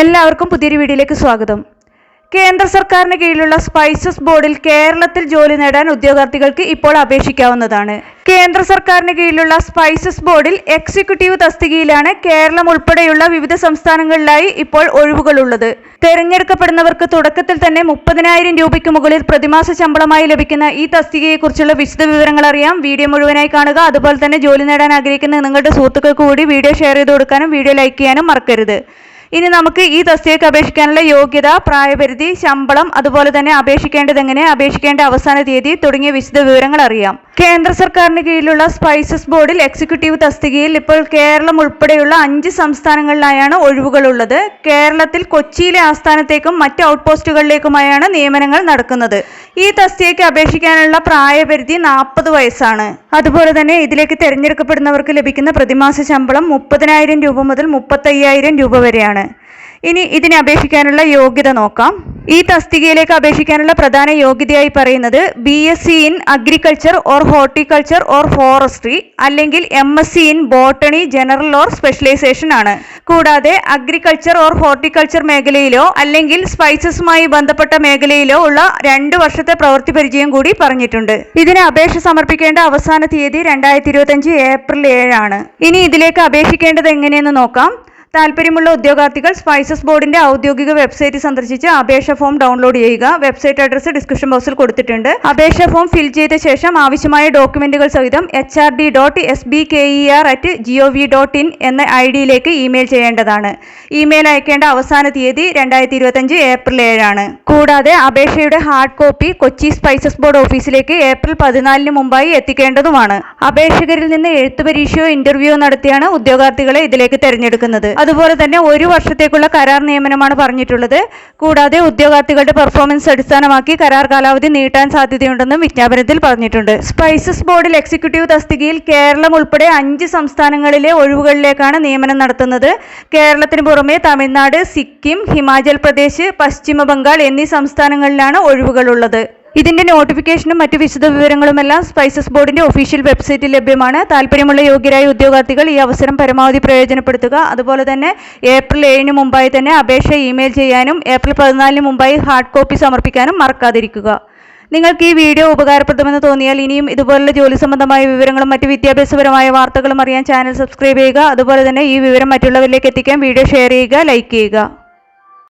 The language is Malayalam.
എല്ലാവർക്കും പുതിയൊരു വീഡിയോയിലേക്ക് സ്വാഗതം. കേന്ദ്ര സർക്കാരിന് കീഴിലുള്ള സ്പൈസസ് ബോർഡിൽ കേരളത്തിൽ ജോലി നേടാൻ ഉദ്യോഗാർത്ഥികൾക്ക് ഇപ്പോൾ അപേക്ഷിക്കാവുന്നതാണ്. കേന്ദ്ര സർക്കാരിന് കീഴിലുള്ള സ്പൈസസ് ബോർഡിൽ എക്സിക്യൂട്ടീവ് തസ്തികയിലാണ് കേരളം ഉൾപ്പെടെയുള്ള വിവിധ സംസ്ഥാനങ്ങളിലായി ഇപ്പോൾ ഒഴിവുകളുള്ളത്. തെരഞ്ഞെടുക്കപ്പെടുന്നവർക്ക് തുടക്കത്തിൽ തന്നെ മുപ്പതിനായിരം രൂപയ്ക്ക് മുകളിൽ പ്രതിമാസ ശമ്പളമായി ലഭിക്കുന്ന ഈ തസ്തികയെക്കുറിച്ചുള്ള വിശദ വിവരങ്ങൾ അറിയാം. വീഡിയോ മുഴുവനായി കാണുക. അതുപോലെ തന്നെ ജോലി നേടാൻ ആഗ്രഹിക്കുന്ന നിങ്ങളുടെ സുഹൃത്തുക്കൾക്ക് കൂടി വീഡിയോ ഷെയർ ചെയ്ത് കൊടുക്കാനും വീഡിയോ ലൈക്ക് ചെയ്യാനും മറക്കരുത്. ഇനി നമുക്ക് ഈ തസ്തികയ്ക്ക് അപേക്ഷിക്കാനുള്ള യോഗ്യത പ്രായപരിധി ശമ്പളം അതുപോലെ തന്നെ അപേക്ഷിക്കേണ്ടത് എങ്ങനെ അപേക്ഷിക്കേണ്ട അവസാന തീയതി തുടങ്ങിയ വിശദ വിവരങ്ങൾ അറിയാം. കേന്ദ്ര സർക്കാരിന് കീഴിലുള്ള സ്പൈസസ് ബോർഡിൽ എക്സിക്യൂട്ടീവ് തസ്തികയിൽ ഇപ്പോൾ കേരളം ഉൾപ്പെടെയുള്ള അഞ്ച് സംസ്ഥാനങ്ങളിലായാണ് ഒഴിവുകളുള്ളത് കേരളത്തിൽ കൊച്ചിയിലെ ആസ്ഥാനത്തേക്കും മറ്റ് ഔട്ട് പോസ്റ്റുകളിലേക്കുമായാണ് നിയമനങ്ങൾ നടക്കുന്നത്. ഈ തസ്തികയ്ക്ക് അപേക്ഷിക്കാനുള്ള പ്രായപരിധി നാൽപ്പത് വയസ്സാണ്. അതുപോലെ തന്നെ ഇതിലേക്ക് തിരഞ്ഞെടുക്കപ്പെടുന്നവർക്ക് ലഭിക്കുന്ന പ്രതിമാസ ശമ്പളം മുപ്പതിനായിരം രൂപ മുതൽ മുപ്പത്തയ്യായിരം രൂപ വരെയാണ്. ഇനി ഇതിനെ അപേക്ഷിക്കാനുള്ള യോഗ്യത നോക്കാം. ഈ തസ്തികയിലേക്ക് അപേക്ഷിക്കാനുള്ള പ്രധാന യോഗ്യതയായി പറയുന്നത് B S C in agriculture or horticulture or forestry അല്ലെങ്കിൽ M S C in botany general or specialisation ആണ്. കൂടാതെ അഗ്രികൾച്ചർ ഓർ ഹോർട്ടിക്കൾച്ചർ മേഖലയിലോ അല്ലെങ്കിൽ സ്പൈസസുമായി ബന്ധപ്പെട്ട മേഖലയിലോ ഉള്ള രണ്ട് വർഷത്തെ പ്രവൃത്തി പരിചയം കൂടി പറഞ്ഞിട്ടുണ്ട്. ഇതിന് അപേക്ഷ സമർപ്പിക്കേണ്ട അവസാന തീയതി രണ്ടായിരത്തി ഇരുപത്തഞ്ച് ഏപ്രിൽ ഏഴാണ് ഇനി ഇതിലേക്ക് അപേക്ഷിക്കേണ്ടത് എങ്ങനെയെന്ന് നോക്കാം. താല്പര്യമുള്ള ഉദ്യോഗാർത്ഥികൾ സ്പൈസസ് ബോർഡിന്റെ ഔദ്യോഗിക വെബ്സൈറ്റ് സന്ദർശിച്ച് അപേക്ഷ ഫോം ഡൗൺലോഡ് ചെയ്യുക. വെബ്സൈറ്റ് അഡ്രസ് ഡിസ്ക്രിപ്ഷൻ ബോക്സിൽ കൊടുത്തിട്ടുണ്ട്. അപേക്ഷ ഫോം ഫിൽ ചെയ്ത ശേഷം ആവശ്യമായ ഡോക്യുമെന്റുകൾ സഹിതം H R D dot S B K E R at G O V dot in എന്ന ഐ ഡിയിലേക്ക് ഇമെയിൽ ചെയ്യേണ്ടതാണ്. ഇമെയിൽ അയക്കേണ്ട അവസാന തീയതി രണ്ടായിരത്തി ഇരുപത്തഞ്ച് ഏപ്രിൽ ഏഴാണ്. കൂടാതെ അപേക്ഷയുടെ hard copy Kochi spices board ഓഫീസിലേക്ക് ഏപ്രിൽ പതിനാലിന് മുമ്പായി എത്തിക്കേണ്ടതുമാണ്. അപേക്ഷകരിൽ നിന്ന് എഴുത്തു പരീക്ഷയോ ഇന്റർവ്യൂയോ നടത്തിയാണ് ഉദ്യോഗാർത്ഥികളെ ഇതിലേക്ക് തിരഞ്ഞെടുക്കുന്നത്. അതുപോലെ തന്നെ ഒരു വർഷത്തേക്കുള്ള കരാർ നിയമനമാണ് പറഞ്ഞിട്ടുള്ളത്. കൂടാതെ ഉദ്യോഗാർത്ഥികളുടെ പെർഫോമൻസ് അടിസ്ഥാനമാക്കി കരാർ കാലാവധി നീട്ടാൻ സാധ്യതയുണ്ടെന്നും വിജ്ഞാപനത്തിൽ പറഞ്ഞിട്ടുണ്ട്. സ്പൈസസ് ബോർഡിൽ എക്സിക്യൂട്ടീവ് തസ്തികയിൽ കേരളം ഉൾപ്പെടെ അഞ്ച് സംസ്ഥാനങ്ങളിലെ ഒഴിവുകളിലേക്കാണ് നിയമനം നടത്തുന്നത്. കേരളത്തിന് പുറമെ തമിഴ്നാട് സിക്കിം ഹിമാചൽ പ്രദേശ് പശ്ചിമ ബംഗാൾ എന്നീ സംസ്ഥാനങ്ങളിലാണ് ഒഴിവുകളുള്ളത്. ഇതിന്റെ നോട്ടിഫിക്കേഷനും മറ്റു വിശദ വിവരങ്ങളുമെല്ലാം സ്പൈസസ് ബോർഡിന്റെ ഒഫീഷ്യൽ വെബ്സൈറ്റിൽ ലഭ്യമാണ്. താല്പര്യമുള്ള യോഗ്യരായ ഉദ്യോഗാർത്ഥികൾ ഈ അവസരം പരമാവധി പ്രയോജനപ്പെടുത്തുക. അതുപോലെ തന്നെ ഏപ്രിൽ ഏഴിന് മുമ്പായി തന്നെ അപേക്ഷ ഇമെയിൽ ചെയ്യാനും ഏപ്രിൽ പതിനാലിന് മുമ്പായി ഹാർഡ് കോപ്പി സമർപ്പിക്കാനും മറക്കാതിരിക്കുക. നിങ്ങൾക്ക് ഈ വീഡിയോ ഉപകാരപ്രദമെന്ന് തോന്നിയാൽ ഇനിയും ഇതുപോലുള്ള ജോലി സംബന്ധമായ വിവരങ്ങളും മറ്റ് വിദ്യാഭ്യാസപരമായ വാർത്തകളും അറിയാൻ ചാനൽ സബ്സ്ക്രൈബ് ചെയ്യുക. അതുപോലെ തന്നെ ഈ വിവരം മറ്റുള്ളവരിലേക്ക് എത്തിക്കാൻ വീഡിയോ ഷെയർ ചെയ്യുക ലൈക്ക് ചെയ്യുക.